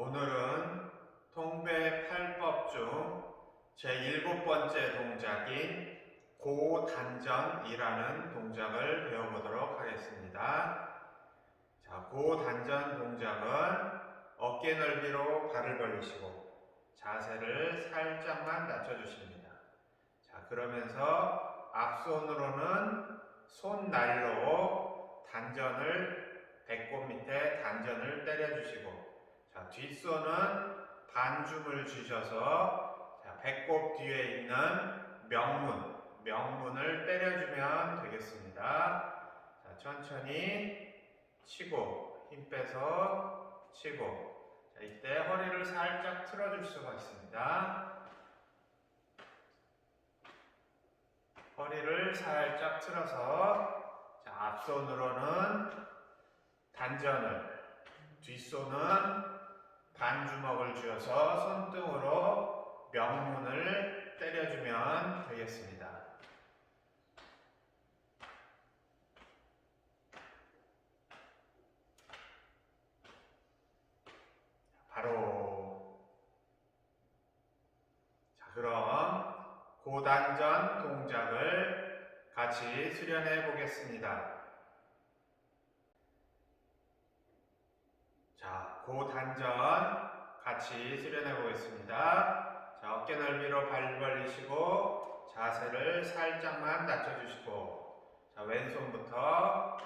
오늘은 통배 8법 중 제7번째 동작인 고단전이라는 동작을 배워보도록 하겠습니다. 자, 고단전 동작은 어깨 넓이로 발을 벌리시고 자세를 살짝만 낮춰주십니다. 자, 그러면서 앞손으로는 손날로 단전을 배꼽 밑에 단전을 때려주시고 자, 뒷손은 반줌을 주셔서 자, 배꼽 뒤에 있는 명문, 명문을 때려주면 되겠습니다. 자, 천천히 치고 힘 빼서 치고 자, 이때 허리를 살짝 틀어줄 수가 있습니다. 허리를 살짝 틀어서 자, 앞손으로는 단전을 뒷손은 반주먹을 쥐어서 손등으로 명문을 때려주면 되겠습니다. 바로 자 그럼 고단전 동작을 같이 수련해 보겠습니다. 자, 고단전 같이 수련해 보겠습니다. 자, 어깨 넓이로 발 벌리시고 자세를 살짝만 낮춰 주시고 자, 왼손부터